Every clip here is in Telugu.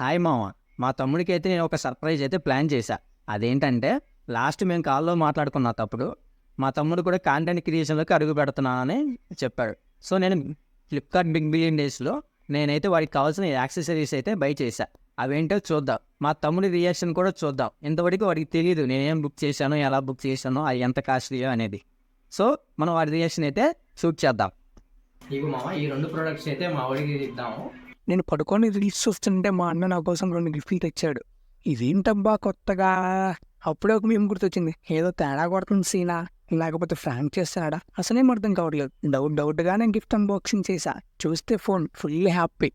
హాయ్ మామ. మా తమ్ముడికి అయితే నేను ఒక సర్ప్రైజ్ అయితే ప్లాన్ చేశా. అదేంటంటే లాస్ట్ మేము కాల్లో మాట్లాడుకున్న తప్పుడు మా తమ్ముడు కూడా కాంటెంట్ క్రియేషన్లోకి అడుగు పెడుతున్నానని చెప్పాడు. సో నేను ఫ్లిప్కార్ట్ బిగ్ బిలియన్ డేస్లో నేనైతే వాడికి కావాల్సిన యాక్సెసరీస్ అయితే బై చేశా. అవేంటో చూద్దాం. మా తమ్ముడి రియాక్షన్ కూడా చూద్దాం. ఇంతవరకు వాడికి తెలియదు నేనేం బుక్ చేశాను ఎలా బుక్ చేశానో అది ఎంత కాస్ట్లీయో అనేది. సో మనం వాడి రియాక్షన్ అయితే షూట్ చేద్దాం. ఇవి మామ ఈ రెండు ప్రోడక్ట్స్ అయితే మా వాడికి ఇద్దాము. నేను పడుకొని రీల్స్ చూస్తుంటే మా అన్న నా కోసం రెండు గిఫ్ట్లు తెచ్చాడు. ఇదేంటబ్బా కొత్తగా? అప్పుడే ఒక మేము గుర్తొచ్చింది. ఏదో తేడా కొడుతుంది సీనా. లేకపోతే ఫ్రాంక్ చేస్తాడా అసలేం అర్థం కావట్లేదు. డౌట్ డౌట్గా నేను గిఫ్ట్ అన్బాక్సింగ్ చేశా. చూస్తే ఫోన్ ఫుల్ హ్యాపీ.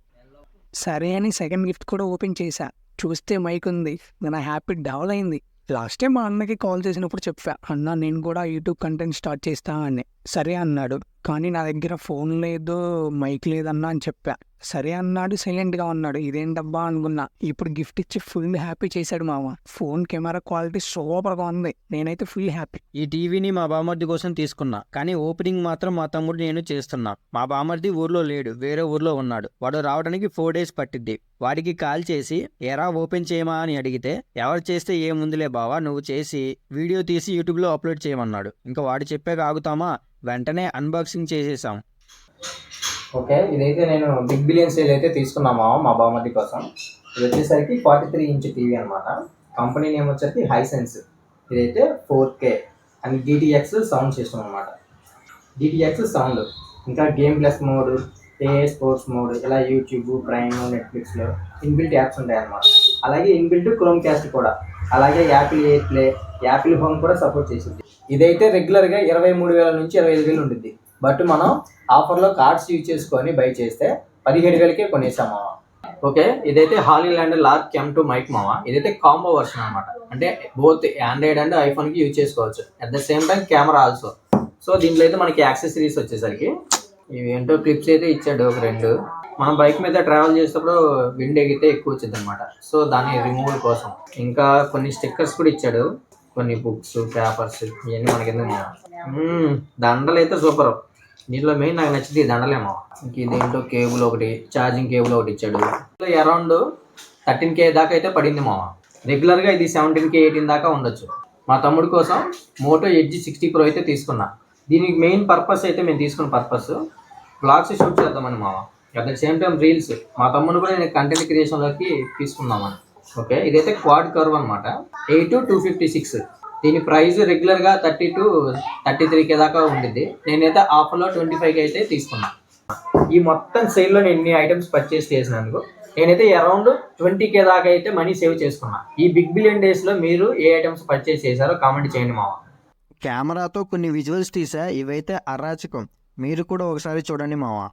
సరే అని సెకండ్ గిఫ్ట్ కూడా ఓపెన్ చేశా. చూస్తే మైక్ ఉంది. నా హ్యాపీ డెవల్ అయింది. లాస్ట్ టైం మా అన్నకి కాల్ చేసినప్పుడు చెప్పా. అన్న నేను కూడా యూట్యూబ్ కంటెంట్ స్టార్ట్ చేస్తా అని. సరే అన్నాడు. కానీ నా దగ్గర ఫోన్ లేదు మైక్ లేదన్నా అని చెప్పా. సరే అన్నాడు సైలెంట్గా ఉన్నాడు. ఇదేంటబ్బా అనుకున్నా. ఇప్పుడు గిఫ్ట్ ఇచ్చి ఫుల్ హ్యాపీ చేశాడు మామ. ఫోన్ కెమెరా క్వాలిటీ సూపర్గా ఉంది. నేనైతే ఫుల్ హ్యాపీ. ఈ టీవీని మా బామర్ది కోసం తీసుకున్నా. కానీ ఓపెనింగ్ మాత్రం మా తమ్ముడు నేను చేస్తున్నా. మా బామర్ది ఊర్లో లేడు. వేరే ఊర్లో ఉన్నాడు. వాడు రావడానికి ఫోర్ డేస్ పట్టిద్ది. వాడికి కాల్ చేసి ఎరా ఓపెన్ చేయమా? అని అడిగితే ఎవరు చేస్తే ఏముందిలే బావా? నువ్వు చేసి వీడియో తీసి యూట్యూబ్లో అప్లోడ్ చేయమన్నాడు. ఇంకా వాడు చెప్పాక ఆగుతామా? వెంటనే బాక్సింగ్ చేసేసాం. ఓకే ఇదైతే నేను బిగ్ బిలియన్ సేల్ అయితే తీసుకున్నామా మా బామర్ది కోసం. ఇది వచ్చేసరికి ఫార్టీ త్రీ ఇంచ్ టీవీ అనమాట కంపెనీ నేమ్ వచ్చేసరికి హైసెన్స్ ఇదైతే four K and DTX sound system అనమాట డిటిఎక్స్ సౌండ్ ఇంకా గేమ్ ప్లస్ మోడ్ ఏఏ స్పోర్ట్స్ మోడ్ ఇలా యూట్యూబ్ ప్రైమ్ నెట్ఫ్లిక్స్లో ఇన్బిల్ట్ యాప్స్ ఉంటాయి అన్నమాట. అలాగే ఇన్బిల్ట్ క్రోమ్ క్యాస్ట్ కూడా. అలాగే Apple AirPlay Apple home కూడా సపోర్ట్ చేసింది. ఇదైతే రెగ్యులర్గా ఇరవై మూడు వేల నుంచి ఇరవై ఐదు వేలు ఉంటుంది బట్ మనం ఆఫర్లో కార్డ్స్ యూజ్ చేసుకొని బై చేస్తే పదిహేడు వేలకే కొనేసాము? ఓకే ఇదైతే Hollyland Lark M two mic మావా? ఇదైతే కాంబో వర్షన్ అనమాట అంటే బోత్ ఆండ్రాయిడ్ అండ్ ఐఫోన్కి యూజ్ చేసుకోవచ్చు. At the same time camera also so దీంట్లో అయితే మనకి యాక్సెసరీస్ వచ్చేసరికి ఇవి ఏంటో క్లిప్స్ అయితే ఇచ్చాడు ఒక రెండు. మనం బైక్ మీద ట్రావెల్ చేసేటప్పుడు విండ్ ఎగితే ఎక్కువ వచ్చింది అనమాట సో దాని రిమూవల్ కోసం. ఇంకా కొన్ని స్టిక్కర్స్ కూడా ఇచ్చాడు. కొన్ని బుక్స్ పేపర్స్ ఇవన్నీ మనకి ఎందుకు hmm, దండలు అయితే సూపర్ దీంట్లో మెయిన్ నాకు నచ్చింది దండలేమో. ఇంక ఇదేంటో కేబుల్ ఒకటి ఛార్జింగ్ కేబుల్ ఒకటి ఇచ్చాడు. అరౌండ్ థర్టీన్ కే దాకా అయితే పడింది మామ. రెగ్యులర్గా ఇది సెవెంటీన్ కే ఎయిటీన్ దాకా ఉండొచ్చు. మా తమ్ముడి కోసం మోటో ఎడ్జి సిక్స్టీ ప్రో అయితే తీసుకున్నా. దీనికి మెయిన్ పర్పస్ అయితే మేము తీసుకున్న పర్పస్ బ్లాగ్స్ షూట్ చేద్దామని మామ. At the same time reels మా తమ్ముడు కూడా నేను కంటెంట్ క్రియేషన్లోకి తీసుకుందామని. ఓకే ఇదైతే క్వాడ్ కర్వ్ అనమాట ఎయిట్ టూ ఫిఫ్టీ సిక్స్ దీని ప్రైస్ రెగ్యులర్గా thirty to thirty three K దాకా ఉండిద్ది. నేనైతే ఆఫర్లో ట్వంటీ ఫైవ్కి అయితే తీసుకున్నాను ఈ మొత్తం సేల్లో నేను ఇన్ని ఐటమ్స్ పర్చేస్ చేసినందుకు నేనైతే అరౌండ్ ట్వంటీ కే దాకా అయితే మనీ సేవ్ చేసుకున్నాను ఈ బిగ్ బిలియన్ డేస్లో మీరు ఏ ఐటమ్స్ పర్చేస్ చేశారో కామెంట్ చేయండి మావా. కెమెరాతో కొన్ని విజువల్స్ తీసా ఇవైతే అరాచకం. మీరు కూడా ఒకసారి చూడండి మావా.